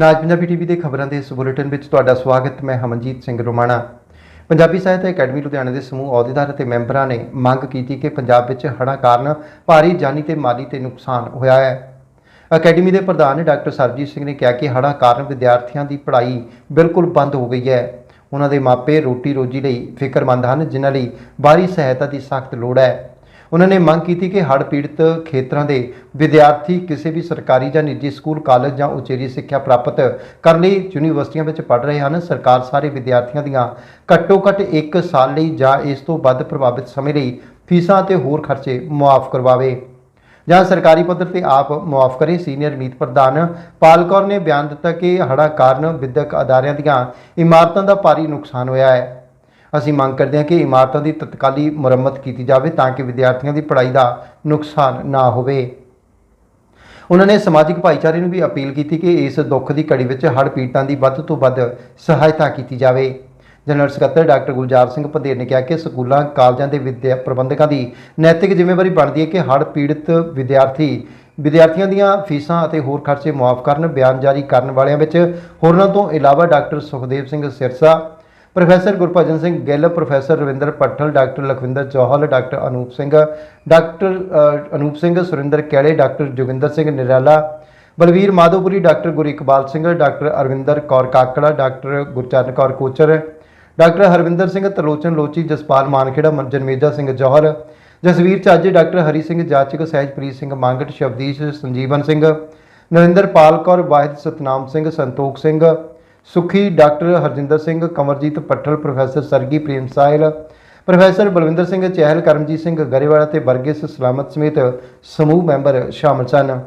ਨਾਜ Punjabi TV ਦੇ ਖਬਰਾਂ ਦੇ ਇਸ ਬੁਲੇਟਿਨ ਵਿੱਚ ਤੁਹਾਡਾ ਸਵਾਗਤ, ਮੈਂ ਹਮਨਜੀਤ ਸਿੰਘ ਰੋਮਾਣਾ। ਪੰਜਾਬੀ ਸਾਹਿਤ ਅਕੈਡਮੀ ਲੁਧਿਆਣਾ ਦੇ ਸਮੂਹ ਅਹੁਦੇਦਾਰ ਅਤੇ ਮੈਂਬਰਾਂ ਨੇ ਮੰਗ ਕੀਤੀ ਕਿ ਪੰਜਾਬ ਵਿੱਚ ਹੜ੍ਹਾਂ ਕਾਰਨ ਭਾਰੀ ਜਾਨੀ ਤੇ ਮਾਲੀ ਤੇ ਨੁਕਸਾਨ ਹੋਇਆ ਹੈ। ਅਕੈਡਮੀ ਦੇ ਪ੍ਰਧਾਨ ਡਾਕਟਰ ਸਰਜੀਤ ਸਿੰਘ ਨੇ ਕਿਹਾ ਕਿ ਹੜ੍ਹਾਂ ਕਾਰਨ ਵਿਦਿਆਰਥੀਆਂ ਦੀ ਪੜ੍ਹਾਈ ਬਿਲਕੁਲ ਬੰਦ ਹੋ ਗਈ ਹੈ। ਉਹਨਾਂ ਦੇ ਮਾਪੇ ਰੋਟੀ ਰੋਜੀ ਲਈ ਫਿਕਰਮੰਦ ਹਨ, ਜਿਨ੍ਹਾਂ ਲਈ ਬਾਹਰੀ ਸਹਾਇਤਾ ਦੀ ਸਖਤ ਲੋੜ ਹੈ। ਉਹਨਾਂ ਨੇ ਮੰਗ ਕੀਤੀ ਕਿ ਹੜ੍ਹ ਪੀੜਤ ਖੇਤਰਾਂ ਦੇ ਵਿਦਿਆਰਥੀ ਕਿਸੇ ਵੀ ਸਰਕਾਰੀ ਜਾਂ ਨਿੱਜੀ ਸਕੂਲ, ਕਾਲਜ ਜਾਂ ਉਚੇਰੀ ਸਿੱਖਿਆ ਪ੍ਰਾਪਤ ਕਰਨ ਲਈ ਯੂਨੀਵਰਸਿਟੀਆਂ ਵਿੱਚ ਪੜ੍ਹ ਰਹੇ ਹਨ। ਸਰਕਾਰ ਸਾਰੇ ਵਿਦਿਆਰਥੀਆਂ ਦੀਆਂ ਘੱਟੋ ਘੱਟ 1 ਸਾਲ ਲਈ ਜਾਂ ਇਸ ਤੋਂ ਵੱਧ ਪ੍ਰਭਾਵਿਤ ਸਮੇਂ ਲਈ ਫੀਸਾਂ ਅਤੇ ਹੋਰ ਖਰਚੇ ਮੁਆਫ ਕਰਵਾਵੇ। ਜਾਂ ਸਰਕਾਰੀ ਪੱਧਰ ਤੇ ਆਪ ਮੁਆਫ ਕਰੇ। ਸੀਨੀਅਰ ਮੀਤ ਪ੍ਰਧਾਨ ਪਾਲ ਕੌਰ ਨੇ ਬਿਆਨ ਦਿੱਤਾ ਕਿ ਹੜ੍ਹਾਂ ਕਾਰਨ ਵਿਦਿਅਕ ਅਦਾਰਿਆਂ ਦੀਆਂ ਇਮਾਰਤਾਂ ਦਾ ਭਾਰੀ ਨੁਕਸਾਨ ਹੋਇਆ ਹੈ। ਅਸੀਂ ਮੰਗ ਕਰਦੇ ਹਾਂ ਕਿ ਇਮਾਰਤਾਂ ਦੀ ਤਤਕਾਲੀ ਮੁਰੰਮਤ ਕੀਤੀ ਜਾਵੇ ਤਾਂ ਕਿ ਵਿਦਿਆਰਥੀਆਂ ਦੀ ਪੜ੍ਹਾਈ ਦਾ ਨੁਕਸਾਨ ਨਾ ਹੋਵੇ। ਉਹਨਾਂ ਨੇ ਸਮਾਜਿਕ ਭਾਈਚਾਰੇ ਨੂੰ ਵੀ ਅਪੀਲ ਕੀਤੀ ਕਿ ਇਸ ਦੁੱਖ ਦੀ ਘੜੀ ਵਿੱਚ ਹੜ੍ਹ ਪੀੜਤਾਂ ਦੀ ਵੱਧ ਤੋਂ ਵੱਧ ਸਹਾਇਤਾ ਕੀਤੀ ਜਾਵੇ। ਜਨਰਲ ਸਕੱਤਰ ਡਾਕਟਰ ਗੁਲਜ਼ਾਰ ਸਿੰਘ ਪੰਧੇਰ ਨੇ ਕਿਹਾ ਕਿ ਸਕੂਲਾਂ, ਕਾਲਜਾਂ ਦੇ ਵਿਦਿਆ ਪ੍ਰਬੰਧਕਾਂ ਦੀ ਨੈਤਿਕ ਜ਼ਿੰਮੇਵਾਰੀ ਬਣਦੀ ਹੈ ਕਿ ਹੜ੍ਹ ਪੀੜਤ ਵਿਦਿਆਰਥੀ ਵਿਦਿਆਰਥੀਆਂ ਦੀਆਂ ਫੀਸਾਂ ਅਤੇ ਹੋਰ ਖਰਚੇ ਮੁਆਫ ਕਰਨ, ਬਿਆਨ ਜਾਰੀ ਕਰਨ ਵਾਲਿਆਂ ਵਿੱਚ ਹੋਰਨਾਂ ਤੋਂ ਇਲਾਵਾ doctor Sukhdev Singh Sirsa professor Gurbhajan Singh Gill professor Ravinder Pathal doctor Lakhwinder Chauhal doctor Anoop Singh doctor ਅ, Anoop Singh Surinder Kaile doctor Joginder Singh Nirala Balvir Madhopuri doctor Gurikbal Singh doctor Arvinder Kaur Kakra doctor Gurcharan Kaur Kochar doctor Harvinder Singh Tarlochan Lochi Jaspal Mankhera ਮ- Janmeja Singh Johar Jasvir Chajj doctor Hari Singh Jachak Sahajpreet Singh Mangat Shabdeesh Sanjeevan Singh Narinderpal Kaur Wahid Satnam Singh Santokh Singh Sukhi doctor Harjinder Singh, Kamarjit Pathal, professor Sargi Prem Sahil, professor Balwinder Singh Chahal, Karamjit Singh Grewal ਤੇ ਵਰਗੇਸ ਸਲਾਮਤ ਸਮੇਤ ਸਮੂਹ member ਸ਼ਾਮਲ ਸਨ।